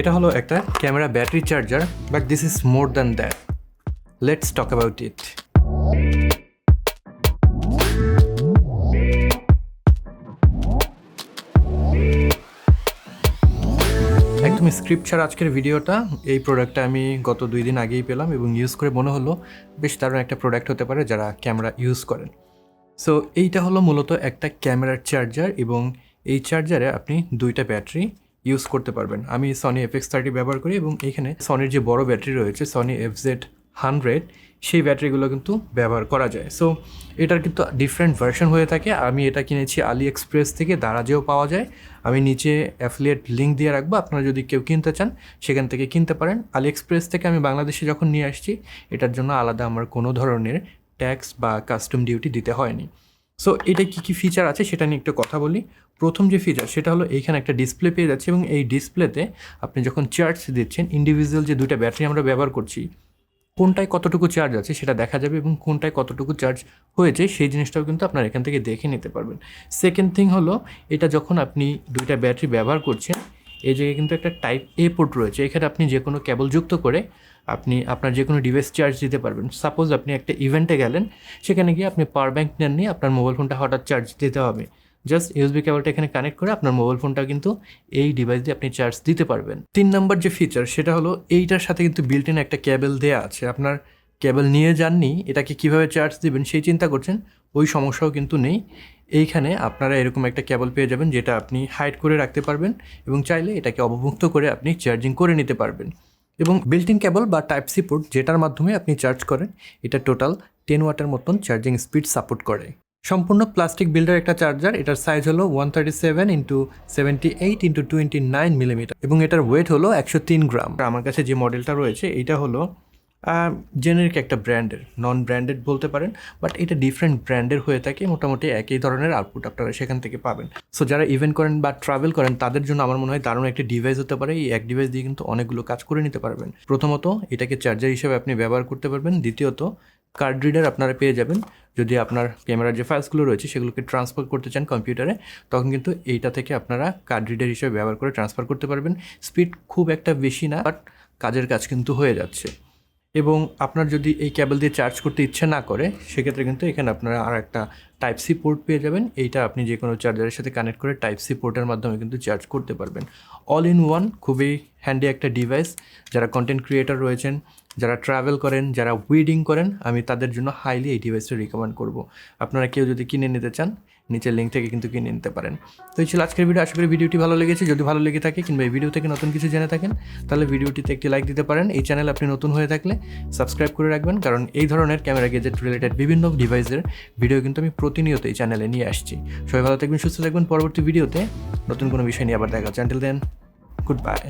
এটা হলো একটা camera battery charger, but this is more than that let's talk about it একদম script ছাড়া আজকের ভিডিওটা, এই প্রোডাক্টটা আমি গত দুই দিন আগেই পেলাম এবং ইউজ করে মনে হলো বেশ দারুণ একটা প্রোডাক্ট হতে পারে যারা ক্যামেরা ইউজ করেন। সো এইটা হলো মূলত একটা ক্যামেরার চার্জার এবং এই চার্জারে আপনি দুইটা ব্যাটারি ইউজ করতে পারবেন। আমি সনি এফ এক্স থার্টি ব্যবহার করি এবং এখানে সনির যে বড় ব্যাটারি রয়েছে সনি এফ জেড হান্ড্রেড সেই ব্যাটারিগুলো কিন্তু ব্যবহার করা যায়। সো এটার কিন্তু ডিফারেন্ট ভার্সন হয়ে থাকে। আমি এটা কিনেছি আলি এক্সপ্রেস থেকে, দারাজেও পাওয়া যায়। আমি নিচে অ্যাফিলিয়েট লিঙ্ক দিয়ে রাখব। আপনারা যদি কেউ কিনতে চান, সেখান থেকে কিনতে পারেন। আলি এক্সপ্রেস থেকে আমি বাংলাদেশে যখন নিয়ে আসছি, এটার জন্য আলাদা আমার কোনো ধরনের ট্যাক্স বা কাস্টম ডিউটি দিতে হয়নি। সো এটা কী কী ফিচার আছে সেটা নিয়ে একটু কথা বলি। প্রথম যে ফিচার সেটা হলো এইখানে একটা ডিসপ্লে পেয়ে যাচ্ছে এবং এই ডিসপ্লেতে আপনি যখন চার্জ দিচ্ছেন ইন্ডিভিজুয়াল যে দুইটা ব্যাটারি আমরা ব্যবহার করছি, কোনটায় কতটুকু চার্জ আছে সেটা দেখা যাবে এবং কোনটায় কতটুকু চার্জ হয়েছে সেই জিনিসটাও কিন্তু আপনার এখান থেকে দেখে নিতে পারবেন। সেকেন্ড থিং হলো, এটা যখন আপনি দুইটা ব্যাটারি ব্যবহার করছেন, এই জায়গায় কিন্তু একটা টাইপ এ পোর্ট রয়েছে। এখানে আপনি যে কোনো কেবল যুক্ত করে আপনি আপনার যে কোনো ডিভাইস চার্জ দিতে পারবেন। সাপোজ আপনি একটা ইভেন্টে গেলেন, সেখানে গিয়ে আপনি পাওয়ার ব্যাঙ্ক নেননি আপনার মোবাইল ফোনটা হঠাৎ চার্জ দিতে হবে। জাস্ট ইউএসবি কেবলটা এখানে কানেক্ট করে আপনার মোবাইল ফোনটা কিন্তু এই ডিভাইস দিয়ে আপনি চার্জ দিতে পারবেন। তিন নম্বর যে ফিচার সেটা হলো এইটার সাথে কিন্তু বিল্ট ইন একটা কেবল দেওয়া আছে। আপনার কেবল নিয়ে যাননি, এটাকে কীভাবে চার্জ দিবেন সেই চিন্তা করছেন, ওই সমস্যাও কিন্তু নেই। এইখানে আপনারা এরকম একটা কেবল পেয়ে যাবেন, যেটা আপনি হাইড করে রাখতে পারবেন এবং চাইলে এটাকে অবমুক্ত করে আপনি চার্জিং করে নিতে পারবেন। এবং বিল্ট ইন কেবল বা টাইপ সি পোর্ট যেটার মাধ্যমে আপনি চার্জ করেন, এটা টোটাল টেন ওয়াটের মতন চার্জিং স্পিড সাপোর্ট করে। সম্পূর্ণ প্লাস্টিক বিল্ডার একটা চার্জার এটার সাইজ হলো one thirty seven into seventy eight into twenty nine millimetre এবং এটার ওয়েট হলো একশো তিন গ্রাম। আমার কাছে যে মডেলটা রয়েছে এটা হলো জেনেরিক একটা ব্র্যান্ডের নন ব্র্যান্ডেড বলতে পারেন বাট এটা ডিফারেন্ট ব্র্যান্ডের হয়ে থাকে, মোটামুটি একই ধরনের আউটপুট আপনারা সেখান থেকে পাবেন। সো যারা ইভেন্ট করেন বা ট্রাভেল করেন, তাদের জন্য আমার মনে হয় দারুণ একটি ডিভাইস হতে পারে। এই এক ডিভাইস দিয়ে কিন্তু অনেকগুলো কাজ করে নিতে পারবেন। প্রথমত, এটাকে চার্জার হিসেবে আপনি ব্যবহার করতে পারবেন। দ্বিতীয়ত কার্ড রিডার আপনারা পেয়ে যাবেন। যদি আপনার ক্যামেরার যে ফাইলসগুলো রয়েছে, সেগুলোকে ট্রান্সফার করতে চান কম্পিউটারে তখন কিন্তু এইটা থেকে আপনারা কার্ড রিডার হিসেবে ব্যবহার করে ট্রান্সফার করতে পারবেন। স্পিড খুব একটা বেশি না বাট কাজের কাজ কিন্তু হয়ে যাচ্ছে। এবং আপনার যদি এই কেবল দিয়ে চার্জ করতে ইচ্ছে না করে, সেক্ষেত্রে কিন্তু এখানে আপনারা আর একটা টাইপ সি পোর্ট পেয়ে যাবেন। এইটা আপনি যে কোনো চার্জারের সাথে কানেক্ট করে টাইপ সি পোর্টের মাধ্যমে কিন্তু চার্জ করতে পারবেন। অল ইন ওয়ান খুবই হ্যান্ডি একটা ডিভাইস যারা কন্টেন্ট ক্রিয়েটার রয়েছেন, যারা ট্রাভেল করেন, যারা উইডিং করেন, আমি তাদের জন্য হাইলি এই ডিভাইসটা রিকমেন্ড করব। আপনারা কেউ যদি কিনে নিতে চান নিচের লিঙ্ক থেকে কিন্তু কিনে নিতে পারেন। তো এই ছিল আজকের ভিডিও আশা করি ভিডিওটি ভালো লেগেছে। যদি ভালো লেগে থাকে কিংবা এই ভিডিও থেকে নতুন কিছু জেনে থাকেন, তাহলে ভিডিওটিতে একটি লাইক দিতে পারেন। এই চ্যানেল আপনি নতুন হয়ে থাকলে সাবস্ক্রাইব করে রাখবেন। কারণ এই ধরনের ক্যামেরা গেজেট রিলেটেড বিভিন্ন ডিভাইসের ভিডিও কিন্তু আমি প্রতিনিয়ত এই চ্যানেলে নিয়ে আসছি। সবাই ভালো থাকবেন, সুস্থ থাকবেন। পরবর্তী ভিডিওতে নতুন কোনো বিষয় নিয়ে আবার দেখা চ্যানেল দেন গুড বাই